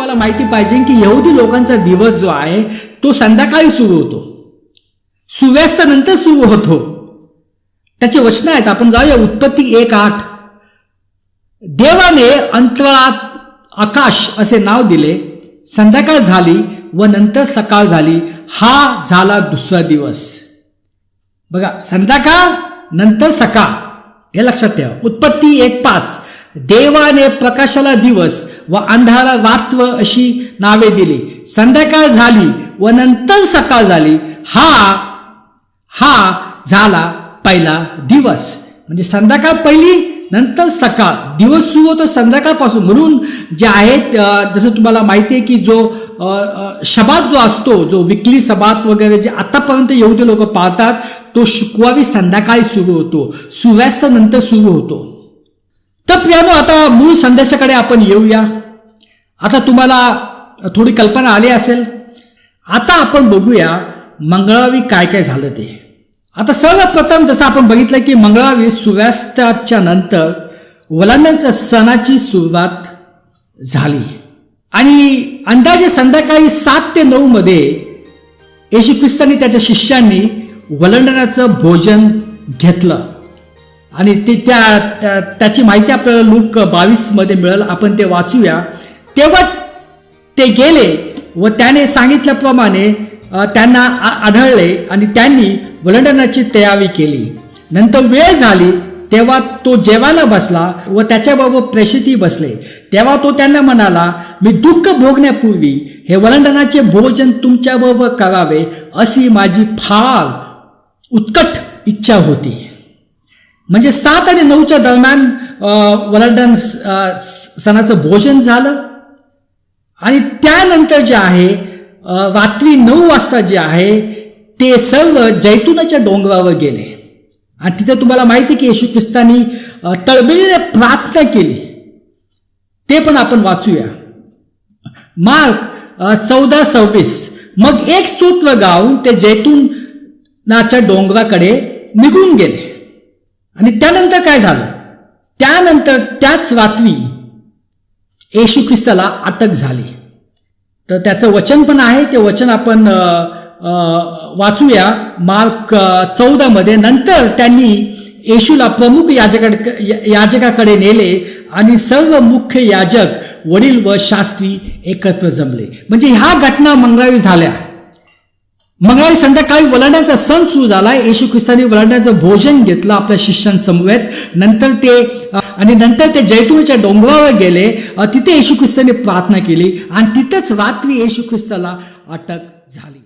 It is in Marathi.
तुम्हाला माहिती पाहिजे की यहुदी लोकांचा दिवस जो आहे तो संध्याकाळी सुरू होतो. सूर्यास्तानंतर सुरू होतो. त्याचे वचन आहेत आपण जाऊया उत्पत्ती एक आठ. देवाने अंतराळात आकाश असे नाव दिले संध्याकाळ झाली व नंतर सकाळ झाली. हा झाला दुसरा दिवस. बघा संध्याकाळ नंतर सकाळ. हे लक्षात ठेवा. उत्पत्ती एक पाच. देवाने प्रकाशाला दिवस व अंधाराला रात्र अशी नावे दिली. संध्याकाळ झाली व नंतर सकाळ झाली. हा हा झाला पहिला दिवस. म्हणजे संध्याकाळ पहिली नंतर सकाळ. दिवस सुरू होतो संध्याकाळपासून. म्हणून जे आहेत जसं तुम्हाला माहिती आहे की जो शबात जो असतो जो विकली सबात वगैरे जे आतापर्यंत येऊते लोक पाळतात तो शुक्रवारी संध्याकाळी सुरू होतो. सूर्यास्तानंतर सुरू होतो. तर प्रियानो आता मूळ संदेशाकडे आपण येऊया. आता तुम्हाला थोडी कल्पना आली असेल. आता आपण बघूया मंगळावी काय काय झालं ते. आता सर्वप्रथम जसं आपण बघितलं की मंगळावी सूर्यास्ताच्या नंतर वलांड्यांच्या सणाची सुरुवात झाली. आणि अंदाजे संध्याकाळी सात ते नऊ मध्ये येशू ख्रिस्तांनी त्याच्या शिष्यांनी वलंडण्याचं भोजन घेतलं. आणि ते त्या त्याची माहिती आपल्याला लूक बावीसमध्ये मिळेल. आपण ते वाचूया. तेव्हा ते गेले व त्याने सांगितल्याप्रमाणे त्यांना आ- आढळले आणि त्यांनी वलंडनाची तयारी केली. नंतर वेळ झाली तेव्हा तो जेवायला बसला व त्याच्याबरोबर प्रेषिती बसले. तेव्हा तो त्यांना म्हणाला मी दुःख भोगण्यापूर्वी हे वलंडनाचे भोजन तुमच्याबरोबर करावे अशी माझी फार उत्कट इच्छा होती. म्हणजे सात आणि नऊच्या दरम्यान वलाडन स- स- सणाचं भोजन झालं. आणि त्यानंतर जे आहे रात्री नऊ वाजता जे आहे ते सर्व जैतुनाच्या डोंगरावर गेले. आणि तिथे तुम्हाला माहिती आहे की येशू ख्रिस्तानी तळमळीने प्रार्थना केली. ते पण आपण वाचूया. मार्क चौदा सव्वीस. मग एक स्तोत्र गाऊन ते जैतूनाच्या डोंगराकडे निघून गेले. आणि त्यानंतर काय झालं? त्यानंतर त्याच रात्री येशू ख्रिस्ताला अटक झाली. तर त्याचं वचन पण आहे ते वचन आपण वाचूया मार्क चौदामध्ये. नंतर त्यांनी येशूला प्रमुख याजकाकडे याजकाकडे नेले आणि सर्व मुख्य याजक वडील व शास्त्री एकत्र जमले. म्हणजे ह्या घटना मंगळावी झाल्या. मंगळवारी संध्याकाळी वलांड्याचा सण सुरू झाला. येशू ख्रिस्तानी वलांड्याचं भोजन घेतलं आपल्या शिष्यांसमवेत. नंतर ते आणि नंतर ते जैतूनच्या डोंगरावर गेले. तिथे येशू ख्रिस्ताने प्रार्थना केली आणि तिथेच रात्री येशू ख्रिस्ताला अटक झाली.